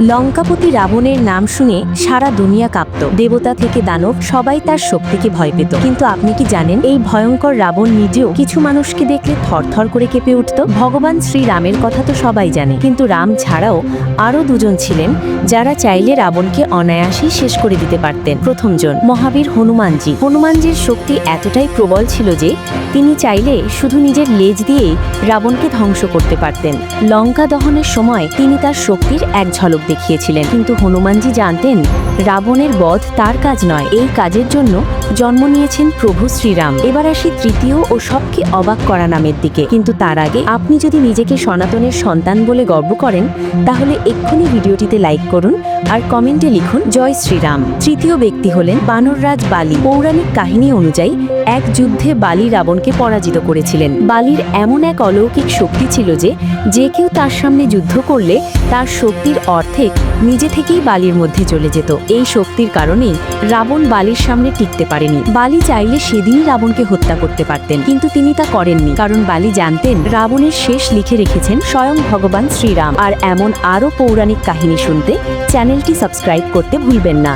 লঙ্কাপতি রাবণের নাম শুনে সারা দুনিয়া কাঁপত। দেবতা থেকে দানব সবাই তার শক্তিকে ভয় পেত। কিন্তু আপনি কি জানেন, এই ভয়ঙ্কর রাবণ নিজেও কিছু মানুষকে দেখলে থরথর করে কেঁপে উঠত? ভগবান শ্রীরামের কথা তো সবাই জানে। কিন্তু রাম ছাড়াও আরও দুজন ছিলেন, যারা চাইলে রাবণকে অনায়াসেই শেষ করে দিতে পারতেন। প্রথমজন মহাবীর হনুমানজি। হনুমানজির শক্তি এতটাই প্রবল ছিল যে, তিনি চাইলে শুধু নিজের লেজ দিয়েই রাবণকে ধ্বংস করতে পারতেন। লঙ্কা দহনের সময় তিনি তার শক্তির এক ঝলক দেখিয়েছিলেন। কিন্তু হনুমানজি জানতেন রাবণের বধ তার কাজ নয় এই কাজের জন্য জন্ম নিয়েছেন প্রভু শ্রীরাম। এবার আসি তৃতীয় ও সবকে অবাক করা নামের দিকে। কিন্তু তার আগে আপনি যদি নিজেকে সনাতনের সন্তান বলে গর্ব করেন, তাহলে এক্ষুনি ভিডিওটিতে লাইক করুন আর কমেন্টে লিখুন, জয় শ্রীরাম। তৃতীয় ব্যক্তি হলেন বানররাজ বালি। পৌরাণিক কাহিনী অনুযায়ী, এক যুদ্ধে বালি রাবণকে পরাজিত করেছিলেন। বালির এমন এক অলৌকিক শক্তি ছিল যে যে কেউ তার সামনে যুদ্ধ করলে তার শক্তির অর্ধেক নিজে থেকেই বালির মধ্যে চলে যেত। এই শক্তির কারণেই রাবণ বালির সামনে টিকতে পারেনি। বালি চাইলে সেদিনই রাবণকে হত্যা করতে পারতেন, কিন্তু তিনি তা করেননি, কারণ বালি জানতেন রাবণের শেষ লিখে রেখেছেন স্বয়ং ভগবান শ্রীরাম। আর এমন আরও পৌরাণিক কাহিনী শুনতে চ্যানেলটি সাবস্ক্রাইব করতে ভুলবেন না।